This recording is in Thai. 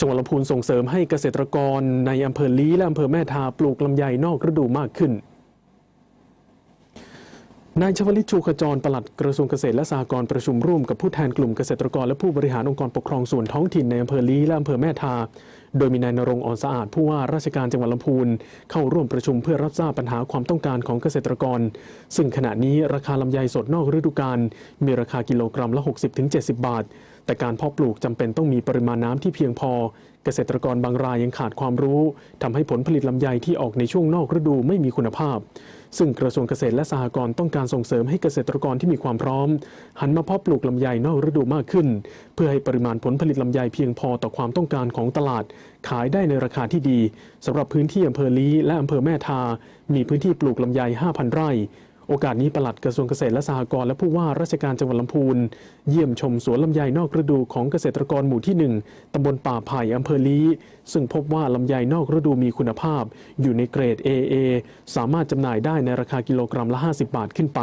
จังหวัดลำพูนส่งเสริมให้เกษตรกรในอำเภอลี้และอำเภอแม่ทาปลูกลำไยนอกฤดูมากขึ้นนายชวลิตชูขจรปลัดกระทรวงเกษตรและสหกรณ์ประชุมร่วมกับผู้แทนกลุ่มเกษตรกรและผู้บริหารองค์กรปกครองส่วนท้องถิ่นในอำเภอลี้และอำเภอแม่ทา โดยมีนายนรงอ่อนสะอาดผู้ว่าราชการจังหวัดลำพูนเข้าร่วมประชุมเพื่อรับทราบปัญหาความต้องการของเกษตรกร ซึ่งขณะนี้ราคาลำไยสดนอกฤดูกาลมีราคากิโลกรัมละ 60-70 บาท แต่การเพาะปลูกจำเป็นต้องมีปริมาณน้ำที่เพียงพอ เกษตรกรบางรายยังขาดความรู้ทำให้ผลผลิตลำไยที่ออกในช่วงนอกฤดูไม่มีคุณภาพ ซึ่งกระทรวงเกษตรและสหกรณ์ต้องการส่งเสริมให้เกษตรกรที่มีความพร้อม หันมาเพาะปลูกลำไยนอกฤดูมากขึ้น เพื่อให้ปริมาณผลผลิตลำไยเพียงพอต่อความต้องการของตลาด ขายได้ในราคาที่ดีสำหรับพื้นที่อำเภอลี้และอำเภอแม่ทา มีพื้นที่ปลูกลำไย 5,000 ไร่ โอกาสนี้ปลัดกระทรวงเกษตรและสหกรณ์และผู้ว่าราชการจังหวัดลำพูน เยี่ยมชมสวนลำไยนอกฤดูของเกษตรกรหมู่ที่ 1 ตำบลป่าไผ่อำเภอลี้ซึ่งพบว่าลำไยนอกฤดูมีคุณภาพ อยู่ในเกรด AA สามารถจำหน่ายได้ในราคากิโลกรัมละ 50 บาทขึ้นไป